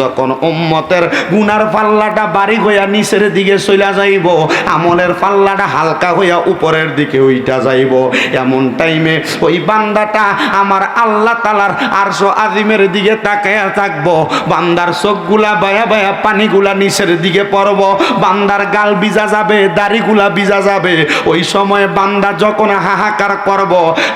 যখন উম্মতের গুনার পাল্লাটা বাড়ি হইয়া নিচের দিকে চলে যাইব, আমলের পাল্লাটা হালকা হইয়া উপরের দিকে উইটা যাইব। এমন টাইমে ওই বান্দাটা আমার আল্লাহ তালার আরশো আজিমের দিকে তাকায়া থাকব। বান্দার চোখগুলা বায়া বায়া পানিগুলা নিচের দিকে পড়ব। বান্দার গাল বিজা যাবে, দাড়িগুলা বিজা যাবে। ওই সময় বান্দা যখন হাহাকার করব,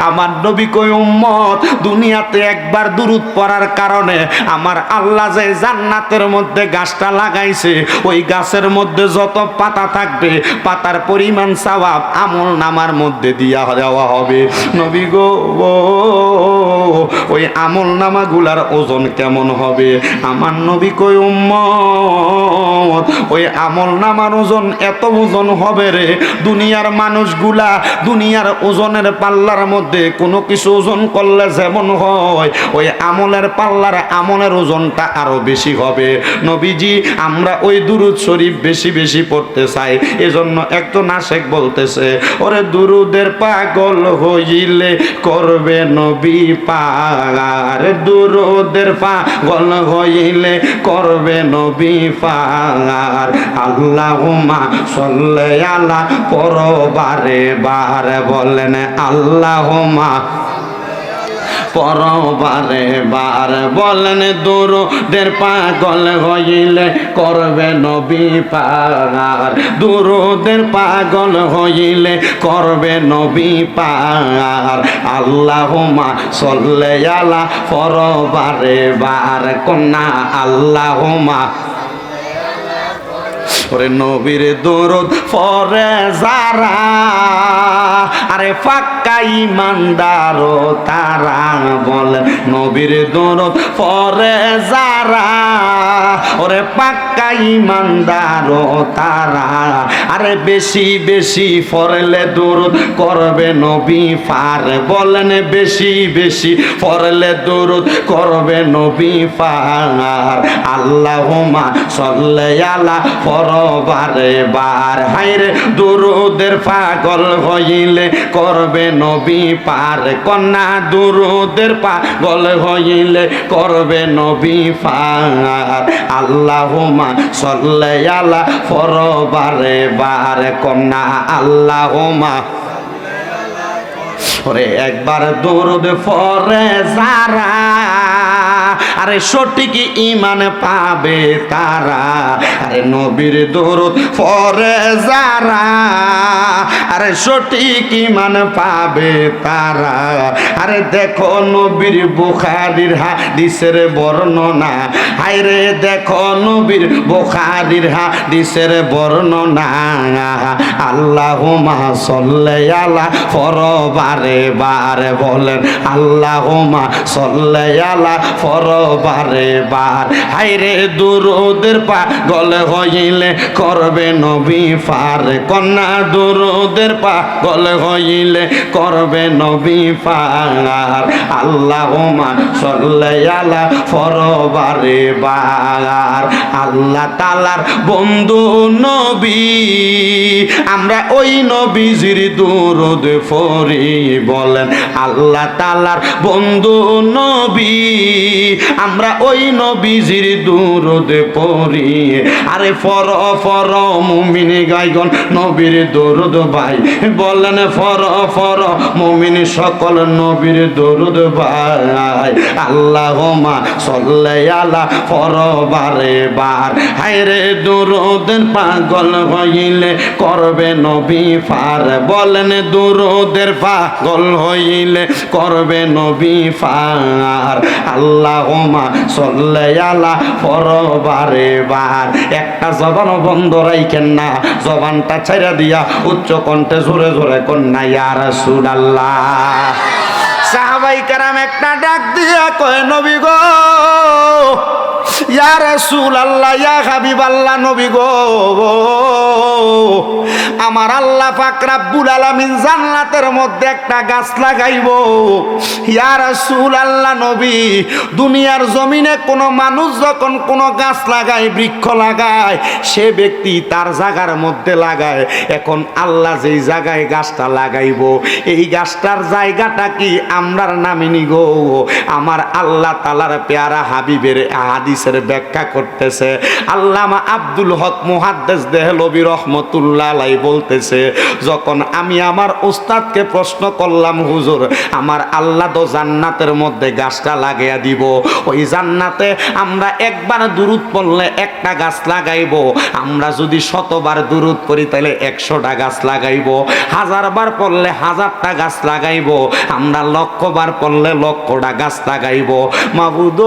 আমার নবী কই উম্মত, দুনিয়াতে একবার দুরুদ পড়ার কারণে আমার আল্লাহ যে জান্নাতের মধ্যে গাছটা লাগাইছে, ওই গাছের মধ্যে যত পাতা থাকবে, পাতার পরিমাণ সওয়াব আমল নামার মধ্যে দিয়া দেওয়া হবে। নবী গো ওই আমল নামাগুলার ওজন কেমন হবে? আমার নবী কই উম্মত, ওই আমল নামার ওজন এত ওজন হবে রে, দুনিয়ার মানুষগুলা দুনিয়ার ওজনের পাল্লার মধ্যে কোনো কিছু ওজন করলে যেমন হয়, ওই আমলের পাল্লার আমলের ওজনটা আরও বেশি হবে। নবীজি, আমরা ওই দুরুদ শরীফ বেশি বেশি পড়তে চাই। এজন্য একজন আশেক বলতেছে, ওরে দুরুদের পাগল হইলে করবে নবী পাগার। দুরুদের পাগল হইলে করবে নবী পাগার। আল্লাহুমা সল্লে আলা পরবারে বার। বলেন আল্লাহুমা পরবারে বার। বলেন, দুরুদের পাগল হইলে করবে নবী পাগার। দুরুদের পাগল হইলে করবে নবী পাগার। আল্লাহুমা সল্লে আলা পরবারে বার। কন্যা আল্লাহুমা ওরে নবীর দরদ পরে যারা, আরে ফাক্কা ইমানদার তারা বলে নবীর দরদ পরে যারা, ওরে পাক্কা ইমানদার তারা, আরে বেশি বেশি ফরলে দরদ করবে নবী ফার বলেন বেশি বেশি ফরলে দরদ করবে নবী ফার আল্লাহুমা সল্লে আলা পরবারে বার। হাইরে দুরুদের পাগল হইলে করবে নবী পার। কন্যা দুরুদের পাগল হইলে করবে নবী পার। আল্লাহুমা সল্লে আলা পরবারে বার। কন্যা আল্লাহুমা একবার দৌড় ফরে যারা আরে সঠিক ইমান পাবে তারা। আরে নবীর দৌড় ফরে যারা। আরে সঠিক ইমান পাবে তারা। আরে দেখো নবীর বুখারির হাদিসের বর্ণনা। হায়রে দেখো নবীর বুখারির হাদিসের বর্ণনা। আল্লাহুমা সল্লে আলা ফরবারে বারে বলেন আল্লাহুমা সল্লে আলা ফরবারে বার। হায়রে দুরুদের পাগল হইলে করবে নবী ফার। কন্যা দুরুদের পাগল হইলে করবে নবী ফার। আল্লাহুমা সল্লে আলা ফরবারে বার। আল্লাহ তালার বন্ধু নবী, আমরা ওই নবীজির দুরুদ ফরি বলেন। আল্লাহ তালার বন্ধু নবী আমরা ওই নবীজির দুরুদ পড়ি আরে ফর ফর মুমিনি গাইগন নবীর দরুদ ভাই। বলেন ফর ফর মুমিনি সকল নবীর দরুদ ভাই। আল্লাহ মা সল্লে আলা ফর বারে। বার হায়রে দুরুদের পাগল হইলে করবে নবী ফার। বলেন দুরুদের পাগল হইলে করবে নবী ফার। আল্লাহ মা সল্লে আলা পরবারে বার একটা জবান বন্ধ রাইখেন না, জবানটা ছেড়ে দিয়া উচ্চ কণ্ঠে জোরে জোরে কন্যা ইয়ার সুডাল্লাহ সাহাবাই কারাম একটা ডাক দিয়া কয়, নবী গো আল্লাহ ইয়া হাবিব আল্লাহ নবী গো, আমার আল্লাহ পাক রাব্বুল আলামিন জান্নাতের মধ্যে একটা গাছ লাগাইবো। আল্লাহ নবী, দুনিয়ার জমিনে কোনো মানুষ যখন কোনো গাছ লাগায়, বৃক্ষ লাগায়, সে ব্যক্তি তার জায়গার মধ্যে লাগায়। এখন আল্লাহ যেই জায়গায় গাছটা লাগাইবো, এই গাছটার জায়গাটা কি? আমরার নামে নিগো আমার আল্লাহ তালার পেয়ারা হাবিবের হাদিসের ব্যাখ্যা করতেছে। আল্লামা আব্দুল হক মুহাদ্দেস দেহলবি রহমতুল্লাহ আলাই বলতেছে, যখন আমি আমার ওস্তাদকে প্রশ্ন করলাম, হুজুর, আমার আল্লাহ তো জান্নাতের মধ্যে গাছটা লাগাইয়া দিব। ওই জান্নাতে আমরা একবার দূরত পড়লে একটা গাছ লাগাইব। আমরা যদি শতবার দূরত করি তাহলে একশোটা গাছ লাগাইব। হাজারবার পড়লে হাজারটা গাছ লাগাইব। আমরা লক্ষবার পড়লে লক্ষটা গাছ লাগাইব মাবুদ,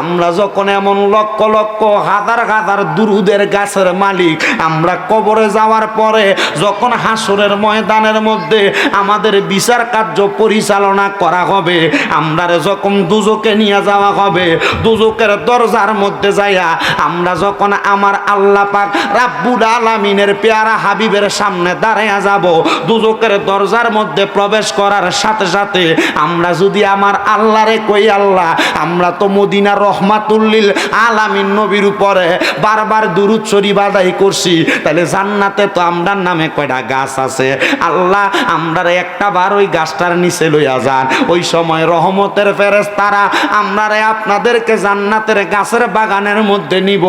আমরা যখন এমন লক্ষ লক্ষ হাজার হাজার দুরুদের গাছের মালিক, আমরা কবরে যাওয়ার পরে যখন হাসরের ময়দানের মধ্যে আমাদের বিচার কার্য পরিচালনা করা হবে আমরা যখন দুজকে নিয়ে যাওয়া হবে, দুজকের দরজার মধ্যে যাইয়া আমরা যখন আমার আল্লাহ পাক রাব্বুল আলামিনের পেয়ারা হাবিবের সামনে দাঁড়াইয়া যাব, দুজকের দরজার মধ্যে প্রবেশ করার সাথে সাথে আমরা যদি আমার আল্লাহরে কই আল্লাহ, আমরা তো মদিনা রহমাতুল্লিল আলামিন নবীর উপরে বারবার দুরুদ শরীফ আদায় করছি, তাহলে জান্নাতে তো আমরার নামে কয়টা গাছ আছে? আল্লাহ আমরা একটা বার ওই গাছটার নিচে লইয়া যান। ওই সময় রহমতের ফেরেস তারা আমরারে আপনাদেরকে জান্নাতের গাছের বাগানের মধ্যে নিব।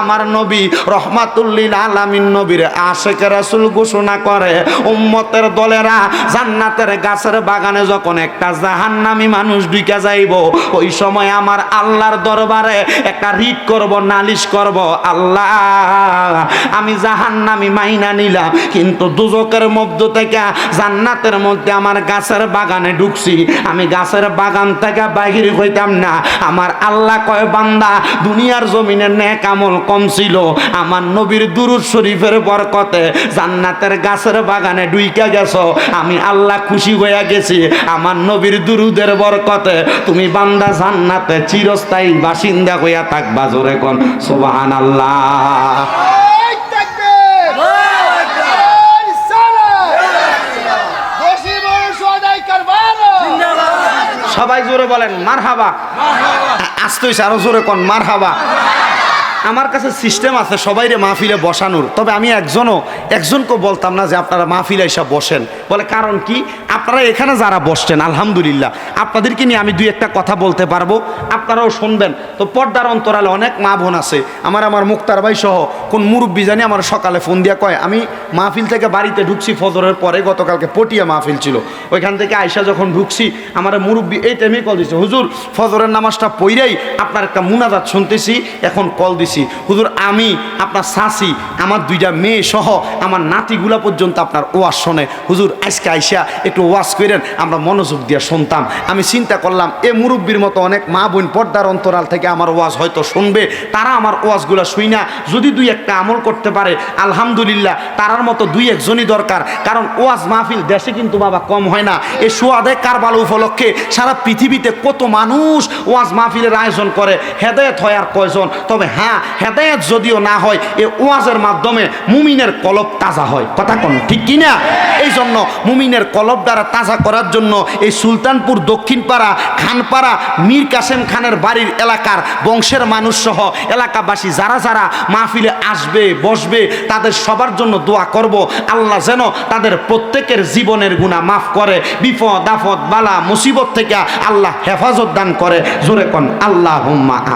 আমার নবী রহমাতুল্লিল আলামিন নবীর আশেকে রাসুল ঘোষণা করে, উম্মতের দলেরা জান্নাতের গাছের বাগানে যখন একটা জাহান্নামী মানুষ ঢুকে যাইব, ওই সময় আমার আল্লাহর দরবারে একটা রিট করব, নালিশ করব, আল্লাহ, আমি জাহান্নামী মাইনা নিলাম, কিন্তু দুজকের মধ্য থেকে, জান্নাতের মধ্যে আমার গাছের বাগানে ঢুকছি, আমি গাছের বাগান থেকে বাহির হইতাম না, আমার আল্লাহ কয়, বান্দা, দুনিয়ার জমিনে নেক আমল কম ছিল, আমার নবীর দুরুদ শরীফের বরকতে জান্নাতের গাছের বাগানে ডুইকা গেছ, আমি আল্লাহ খুশি হইয়া গেছি আমার নবীর দুরুদের বরকতে তুমি বান্দা জান্নাতে চিরস্থায়ী বাসিন্দা হইয়া থাকবা জোরে কোন সুবহান আল্লাহ এই তাকবীর! এই সালাত! দোষী মানুষ আদায় করবানো! সবাই জোরে বলেন মার হাবা আসতে হইছে আরও জোরে কোন মার হাবা আমার কাছে সিস্টেম আছে, সবাইরে মাহফিলে বসানোর। তবে আমি একজনও একজনকে বলতাম না যে আপনারা মাহফিলে এসে বসেন। বলে, কারণ কি? আপনারা এখানে যারা বসছেন, আলহামদুলিল্লাহ, আপনাদেরকে নিয়ে আমি দুই একটা কথা বলতে পারব। আপনারাও শুনবেন। তো পর্দার অন্তরালে অনেক মা বোন আছে। আমার আমার মুক্তার ভাই সহ কোন মুরব্বী জানি আমার সকালে ফোন দিয়া কয়, আমি মাহফিল থেকে বাড়িতে ঢুকছি ফজরের পরে, গতকালকে পটিয়া মাহফিল ছিল। ওইখান থেকে আয়সা যখন ঢুকছি, আমার মুরব্বী এই টাইমে কল দিছে, হুজুর, ফজরের নামাজটা পইরাই আপনার একটা মুনাজাত শুনতেছি, এখন কল দিছি হুজুর, আমি, আপনার শাসি আমার দুইটা মেয়ে সহ আমার নাতিগুলা পর্যন্ত আপনার ওয়াজ শোনে। হুজুর, আজকে আইসা একটু ওয়াজ করেন আমরা মনোযোগ দিয়ে শুনতাম। আমি চিন্তা করলাম, এ মুরব্বীর মতো অনেক মা বোন পর্দার অন্তরাল থেকে আমার ওয়াজ হয়তো শুনবে, তারা আমার ওয়াজগুলা শুই না। যদি দুই একটা আমল করতে পারে, আলহামদুলিল্লাহ, তারার মতো দুই একজনই দরকার। কারণ ওয়াজ মাহফিল দেশে কিন্তু বাবা কম হয় না। এই সোয়াদে কারবাল উপলক্ষে সারা পৃথিবীতে কত মানুষ ওয়াজ মাহফিলের আয়োজন করে, হেদায়ত হয় আর কয়জন? তবে হ্যাঁ হেদায়ত যদিও না হয়, এ ওয়াজের মাধ্যমে মুমিনের কলব তাজা হয়। কথা কোন ঠিক কি না এই জন্য মুমিনের কলব দ্বারা তাজা করার জন্য এই সুলতানপুর দক্ষিণপাড়া, খানপাড়া, মীর কাসেম খানের বাড়ির এলাকার বংশের মানুষ সহ এলাকাবাসী যারা যারা মাহফিলে আসবে, বসবে, তাদের সবার জন্য দোয়া করব। আল্লাহ যেন তাদের প্রত্যেকের জীবনের গুণা মাফ করে। বিপদ আফদ বালা, মুসিবত থেকে আল্লাহ হেফাজত দান করে। জোরে কন আল্লাহ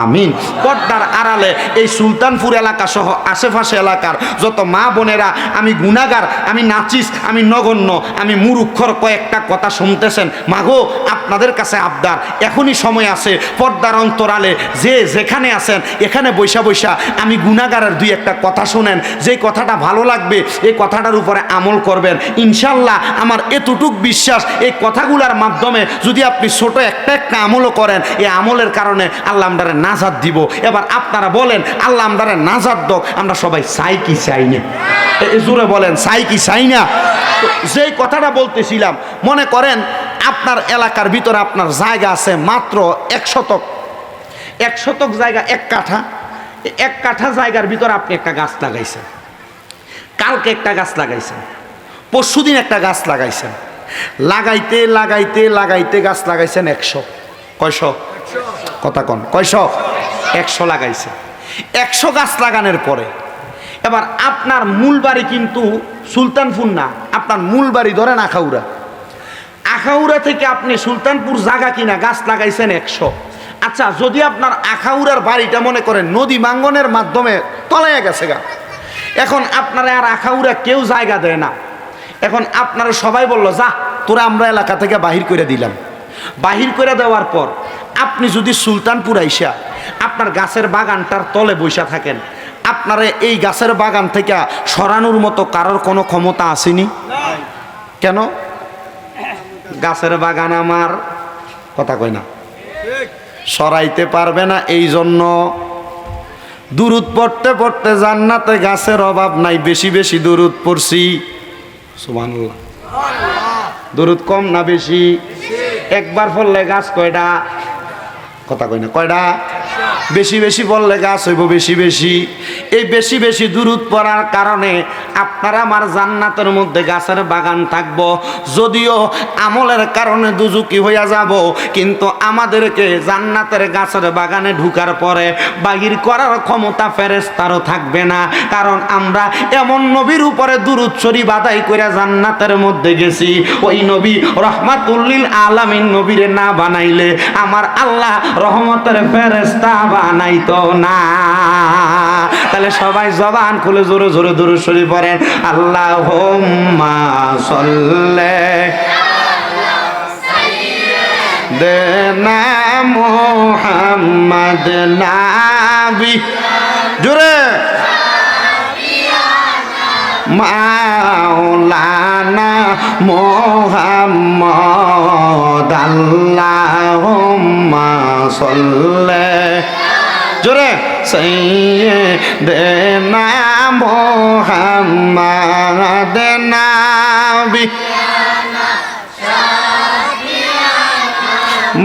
আমিন। পর্দার আড়ালে এই সুলতানপুর এলাকা সহ আশেপাশে এলাকার যত মা বোনেরা, আমি গুণাগার, আমি নাচিস, আমি নগণ্য, আমি মুরুক্ষর কয়েকটা কথা শুনতেছেন। মাগো, আপনাদের কাছে আবদার। এখনই সময় আছে, পর্দার অন্তরালে যে যেখানে আছেন, এখানে বৈশা বৈশা আমি গুণাগারের দুই একটা কথা শুনেন। যে কথাটা ভালো লাগবে, এই কথাটার উপরে আমল করবেন। ইনশাল্লাহ আমার এতটুক বিশ্বাস, এই কথাগুলোর মাধ্যমে যদি আপনি ছোট একটা একটা আমলও করেন, এই আমলের কারণে আল্লাহ আমদারে নাজাদ দিব। এবার আপনারা বলেন আল্লাহ আমদারে নাজাদ দক, আমরা সবাই চাই কি চাই না। বলেন, চাই কি চাই না? যেই কথাটা বলতেছিলাম, মনে করেন আপনার এলাকার ভিতরে আপনার জায়গা আছে মাত্র এক শতক। এক শতক জায়গা এক কাঠা। এক কাঠা জায়গার ভিতরে আপনি একটা গাছ লাগাইছেন। কালকে একটা গাছ লাগাইছেন। পরশুদিন একটা গাছ লাগাইছেন। লাগাইতে লাগাইতে লাগাইতে গাছ লাগাইছেন একশো। কয়শো? কথা কন। কয়শো? একশো লাগাইছে একশো গাছ লাগানোর পরে। এবার আপনার মূল বাড়ি কিন্তু সুলতানপুর না, আপনার মূল বাড়ি ধরেন আখাউড়া। আখাউড়া থেকে আপনি সুলতানপুর জায়গা কিনা, গাছ লাগাইছেন একশো। আচ্ছা যদি আপনার আখাউড়ার বাড়িটা মনে করেন, নদী মাঙ্গনের মাধ্যমে তলাইয়া গেছে গা। এখন আপনারা আর আখাউড়া কেউ জায়গা দেয় না। এখন আপনারা সবাই বলল, যা, তোরা আমরা এলাকা থেকে বাহির করে দিলাম। বাহির করে দেওয়ার পর, আপনি যদি সুলতানপুর আইসা আপনার গাছের বাগানটার তলে বৈশা থাকেন। আপনারা এই গাছের বাগান থেকে সরানোর মতো কারোর কোনো ক্ষমতা আসেনি? কেন? গাছের বাগান আমার। কথা কয় না। সরাইতে পারবে না এই জন্য দূরত পড়তে পড়তে জান্নাতে গাছের অভাব নাই, বেশি বেশি দূরত পড়ছি। সুবহানাল্লাহ। দূরত কম না বেশি? একবার পড়লে গাছ কয়টা কথা কয় না কয়টা বেশি বেশি বললে গাছ হইব, বেশি বেশি। এই বেশি বেশি দূরত পড়ার কারণে আপনারা আমার জান্নাতের মধ্যে গাছের বাগান থাকব। যদিও আমলের কারণে দুজুকি হইয়া যাব, কিন্তু আমাদেরকে জান্নাতের গাছের বাগানে ঢুকার পরে বাহির করার ক্ষমতা ফেরেস্তারও থাকবে না। কারণ আমরা এমন নবীর উপরে দূরত শরীফ আদায় করে জান্নাতের মধ্যে গেছি। ওই নবী রহমাতুল্লিল আলামিন নবীরে না বানাইলে আমার আল্লাহ রহমতের ফেরেস্তা বানাইতো না। তাহলে সবাই জবান খুলে জোরে জোরে দূরে সরি পড়েন আল্লাহ সল্লে দেনা মোহাম্মদ নাবি। জোরে। মাওলানা মোহাম্মদ, আল্লাহুম্মা সাল্লে জোরে। দেনা মোহাম্মদ নাবি।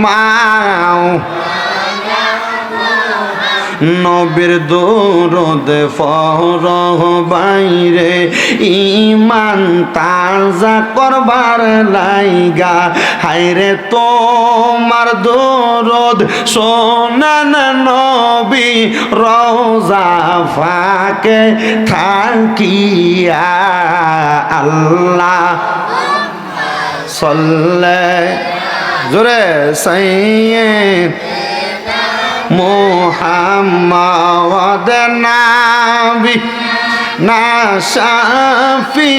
মাও নবীর দৌরদ ফরহ বাইরে ইমান তাজা করবার লাইগা। হাইরে তোমার দৌরদ সোনান নবী, রোজা ফাকে থাকিয়া আল্লাহ। সল্লে, জোরে সাইয়্যিদ মোহাম্মদ নাবি না শাফি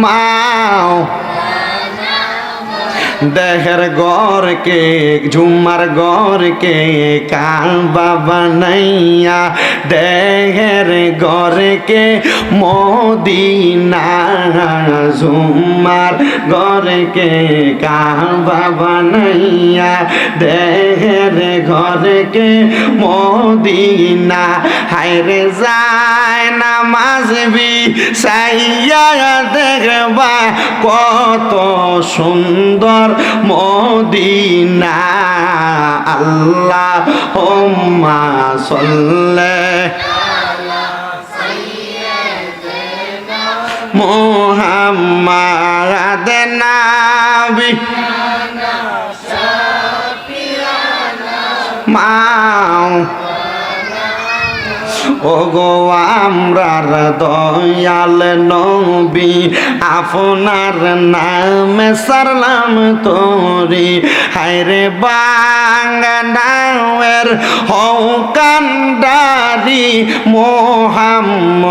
মাও দেহের গরকে ঝুমার গরকে কালবা বানাইয়া দেহের গরকে মদিনা, ঝুমার গরকে কালবা বানাইয়া দেহের ঘরকে মদিনা, হায়রে যায় নামাজবি সাইয়া দেখবা কত সুন্দর মদিনা। আল্লাহ হোম্মা সল্লে। মোহাম্মদ ও গো আমরার দয়াল নবী, আপনার নামে সারলাম তোরি। হায়রে বাঙ্গানাওয়ের হও কান্ডারি মোহাম্মদিয়া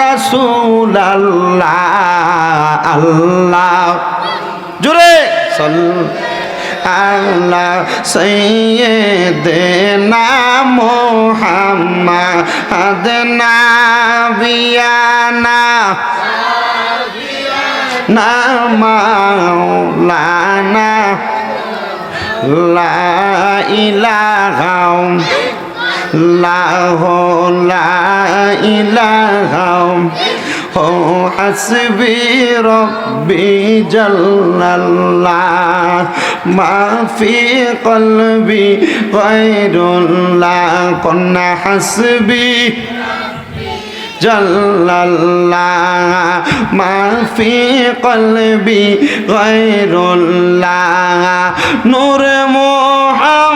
রাসূল আল্লাহ। আল্লাহ জুড়ে সল আল্লাহ সৈয়দনা মোহাম্মদ নাবিয়ানা না মাওলানা লা ইলাহা লাহ লা ইলাহা হাসবি রব্বি জাল্লাল্লাহ মা ফি কলবি গায়রুল্লাহ কন্না হাসবি জাল্লাল্লাহ মা ফি কলবি গায়রুল্লাহ নূর মুহাম্মদ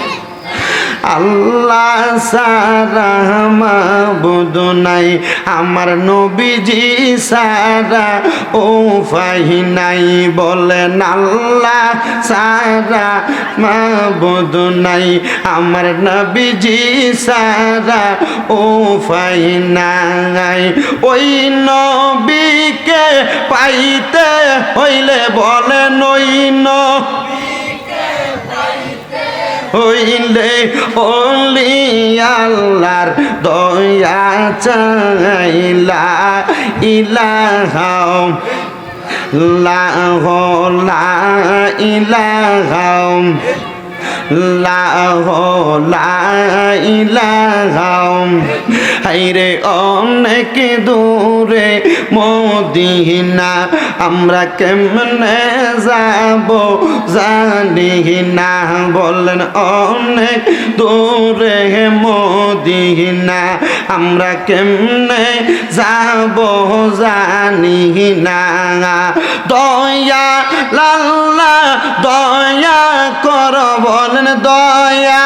আল্লাহ সারা মাবুদ নাই, আমার নবীজি সারা ও ফাহি নাই, বলেন আল্লাহ সারা মাবুদ নাই, আমার নবীজি সারা ও ফাহি নাই। ওই নবীকে পাইতে হইলে বলেন ওই নবী হইলে অলি আল্লাহর দয়া চাইলা ইলাহা লাহ লা ইলাহা লাহ লা ইলাহা হাইরে, অনেক দূরে মদিনা, আমরা কেমনে যাব জানি না। বলেন, অনেক দূরে মদিনা, আমরা কেমনে যাব জানি না। দয়া, লাল্লা, দয়া কর, বলেন, দয়া।